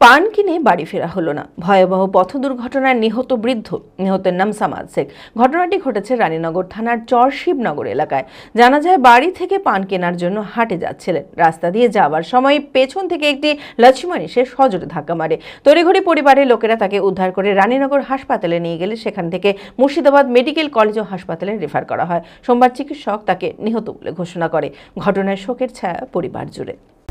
পান কিনে বাড়ি ফেরা হলো না। ভয়াবহ পথ দুর্ঘটনায় নিহত বৃদ্ধ, নিহতের নাম সামাদ শেখ। ঘটনাটি ঘটেছে রানীনগর থানার চর শিবনগর এলাকায়। জানা যায়, বাড়ি থেকে পান কেনার জন্য হাটে যাচ্ছিলেন। রাস্তা দিয়ে যাওয়ার সময় পেছন থেকে একটি লক্ষ্মণ এসে সজোরে ধাক্কা মারে। তড়িঘড়ি পরিবারের লোকেরা তাকে উদ্ধার করে রানীনগর হাসপাতালে নিয়ে গেলে সেখান থেকে মুর্শিদাবাদ মেডিকেল কলেজ ও হাসপাতালে রেফার করা হয়। সোমবার চিকিৎসক তাকে নিহত বলে ঘোষণা করে। ঘটনায় শোকের ছায়া পরিবার জুড়ে।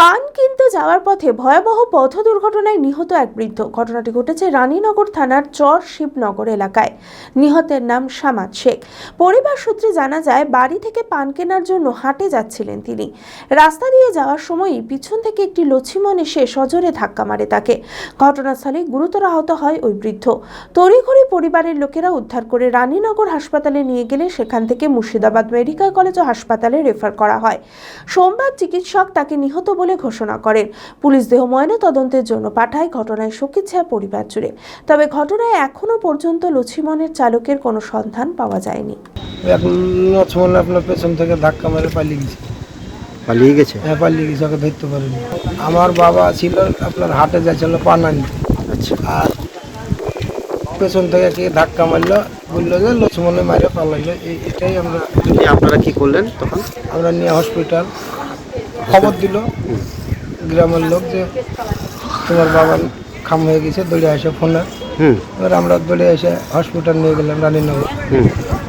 পান কিনতে যাওয়ার পথে ভয়াবহ পথ দুর্ঘটনায় নিহত এক বৃদ্ধ। ঘটনাটি ঘটেছে রানীনগর থানার চর শিবনগর এলাকায়। নিহতের নাম সামাদ শেখ। পরিবার সূত্রে জানা যায়, বাড়ি থেকে পান কেনার জন্য হাটে যাচ্ছিলেন তিনি। রাস্তা দিয়ে যাওয়ার সময়ই পিছন থেকে একটি লছিমন এসে সজোরে ধাক্কা মারে তাকে। ঘটনাস্থলে গুরুতর আহত হয় ওই বৃদ্ধ। তড়িঘড়ি পরিবারের লোকেরা উদ্ধার করে রানীনগর হাসপাতালে নিয়ে গেলে সেখান থেকে মুর্শিদাবাদ মেডিকেল কলেজ ও হাসপাতালে রেফার করা হয়। সোমবার চিকিৎসক তাকে নিহত বলে ঘোষণা করেন। পুলিশ দেহ ময়না তদন্তের জন্য পাঠায় ঘটনায় শোকের ছায়া পরিবার জুড়ে। তবে ঘটনায় এখনও পর্যন্ত লছিমনের চালকের কোনো সন্ধান পাওয়া যায়নি। এখন লক্ষ্মণ আপনার পেছন থেকে ধাক্কা মেরে পালিয়ে গেছে। পালিয়ে গেছে? হ্যাঁ পালিয়ে গেছে ওকে ধরতে পারেনি। আমার বাবা ছিল আপনার হাটে যাচ্ছিল পান আনতে আচ্ছা। আর পেছন থেকে কে ধাক্কা মারলো বলল যে লক্ষ্মণে মারে পালাইলো। এটাই আমরা আপনারা কি করলেন তখন? আমরা নিয়ে হসপিটাল। খবর দিল গ্রামের লোক যে তোমার বাবার খাম হয়ে গেছে দৌড়ে আসে ফোনে। এবার আমরা দৌড়ে এসে হসপিটাল নিয়ে গেলাম রানীনগর।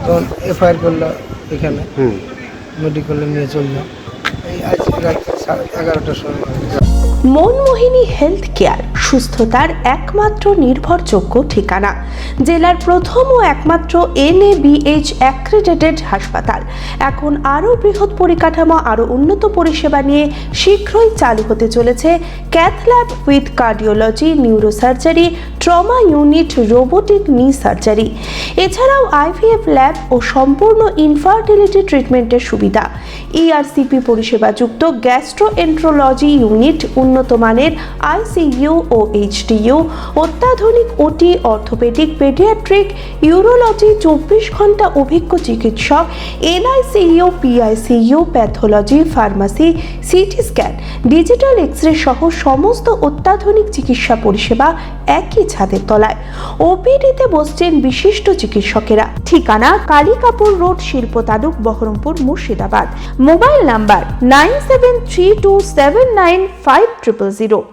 তখন এফআইআর করল এখানে। মেডিকেলে নিয়ে চললাম এই আজ রাত সাড়ে এগারোটার সময়। মনমোহিনী হেলথ কেয়ার, সুস্থতার একমাত্র নির্ভরযোগ্য ঠিকানা। জেলার প্রথম ও একমাত্র এনএবিএইচ অ্যাক্রেডিটেড হাসপাতাল। এখন আরও বৃহৎ পরিকাঠামো, আরও উন্নত পরিষেবা নিয়ে শীঘ্রই চালু হতে চলেছে cath lab with cardiology, neurosurgery, trauma unit, robotic knee surgery এছাড়াও আইভিএফ ল্যাব ও সম্পূর্ণ ইনফার্টিলিটি ট্রিটমেন্টের সুবিধা। ইআরসিপি পরিষেবাযুক্ত গ্যাস্ট্রোএন্ট্রোলজি ইউনিট উন্নত মানের আইসিইউ ও এইচডিইউ অত্যাধুনিক ওটি অর্থোপেডিক পেডিয়াট্রিক, ইউরোলজি চব্বিশ ঘণ্টা অভিজ্ঞ চিকিৎসক NICU PICU pathology, pharmacy, CT scan, digital X ray সহ সমস্ত অত্যাধুনিক চিকিৎসা পরিষেবা একই ছাদের তলায়। ওপিডিতে বসছেন বিশিষ্ট চিকিৎসকেরা। ঠিকানা কালিকাপুর রোড, শিল্প তালুক, Baharampur Murshidabad. Mobile number nine seven three two seven nine five triple zero